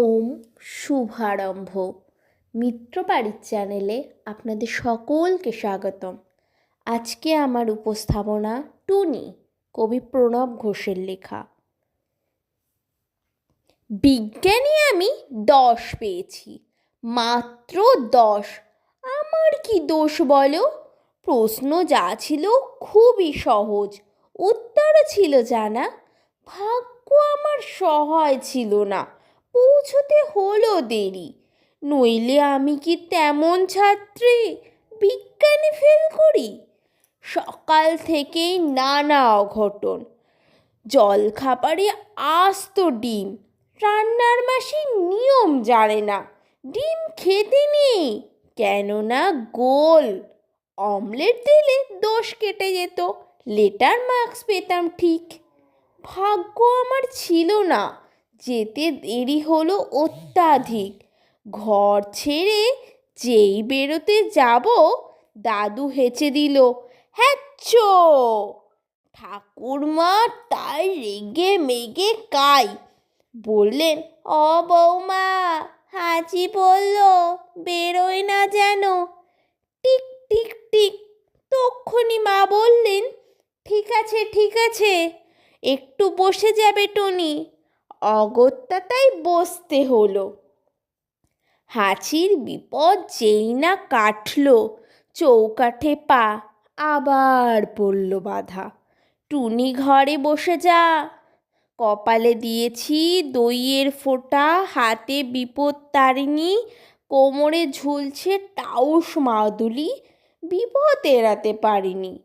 ওম শুভারম্ভ। মিত্রবাড়ির চ্যানেলে আপনাদের সকলকে স্বাগতম। আজকে আমার উপস্থাপনা টুনি, কবি প্রণব ঘোষের লেখা। বিজ্ঞানে আমি দশ পেয়েছি, মাত্র দশ। আমার কি দোষ বলো? প্রশ্ন যা ছিল খুবই সহজ উত্তরও ছিল জানা। ভাগ্য আমার সহায় ছিল না। পৌঁছতে হলো দেরি। নইলে আমি কি তেমন ছাত্রী? বিজ্ঞানে ফেল করি? সকাল থেকেই নানা অঘটন। জলখাবারে আস্ত ডিম। রান্নার মাসি নিয়ম জানে না। ডিম খেতে নেই। কেননা গোল। অমলেট দিলে দোষ কেটে যেত। লেটার মার্কস পেতাম ঠিক। ভাগ্য আমার ছিল না। যেতে দেরি হলো অত্যাধিক। ঘর ছেড়ে যেই বেরোতে যাব, দাদু হেঁচে দিল হ্যাচ্চো ঠাকুরমা তাই রেগে মেগে কাই। বললেন অ বৌমা, হাঁচি পড়ল বেরোয় না যেন। টিক টিক টিক, তক্ষুনি মা বললেন, ঠিক আছে ঠিক আছে, একটু বসে যাবে টনি। অগত্যা তাই বসতে হলো। হাঁচির বিপদ যেই না কাটল, চৌকাঠে পা আবার পড়ল বাধা। টুনি ঘরে বসে যা, কপালে দিয়েছি দইয়ের ফোঁটা, হাতে বিপদ তারিণী, কোমরে ঝুলছে টাউস মাদুলি, বিপদ এড়াতে পারিনি।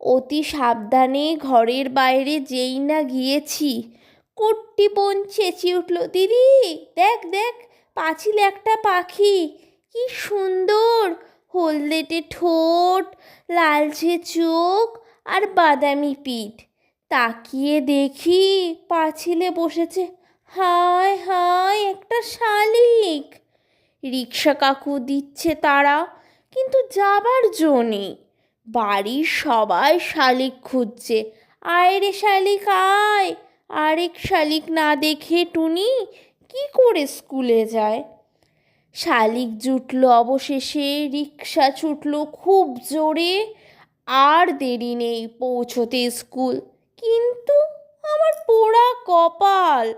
অতি সাবধানে ঘরের বাইরে যেই না গিয়েছি কুট্টি বোন চেঁচিয়ে উঠল, দিদি, দেখ দেখ পাঁচিলে একটা পাখি, কি সুন্দর। হলদেটে ঠোঁট, লালচে চোখ আর বাদামি পিঠ। তাকিয়ে দেখি পাঁচিলে বসেছে। হায় হায়, একটা শালিক। রিক্সা কাকু দিচ্ছে তারা, কিন্তু যাবার জো নেই। বাড়ির সবাই শালিক খুঁজছে। আয় রে শালিক, আয়। আরেক শালিক না দেখে টুনি কি করে স্কুলে যায়? শালিক জুটল অবশেষে, রিক্সা ছুটল খুব জোরে। আর দেরি নেই পৌঁছতে স্কুল। কিন্তু আমার পোড়া কপাল,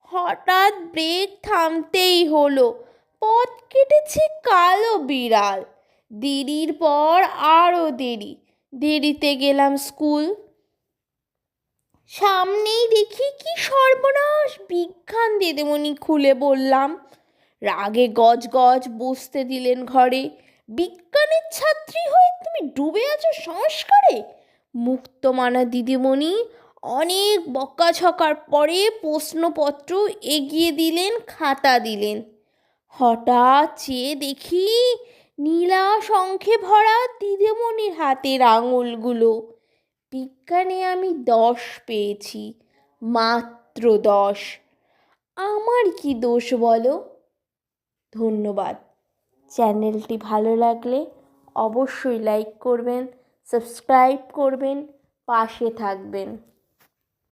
হঠাৎ ব্রেক থামতেই হলো। পথ কেটেছে কালো বিড়াল। দেরির পর আরও দেরি। দেরিতে গেলাম স্কুল। সামনেই দেখি কি সর্বনাশ বিজ্ঞান দিদিমণি খুলে বললাম। রাগে গজ গজ বসতে দিলেন ঘরে। বিজ্ঞানের ছাত্রী হয়ে তুমি ডুবে আছো সংস্কারে? মুক্তমানা দিদিমণি অনেক বকাঝকার পরে প্রশ্নপত্র এগিয়ে দিলেন, খাতা দিলেন। হঠাৎ চেয়ে দেখি নীলা শঙ্খে ভরা দিদিমণির হাতের আঙুলগুলো। বিজ্ঞানে আমি দশ পেয়েছি, মাত্র দশ। আমার কি দোষ বলো? ধন্যবাদ। চ্যানেলটি ভালো লাগলে অবশ্যই লাইক করবেন, সাবস্ক্রাইব করবেন, পাশে থাকবেন।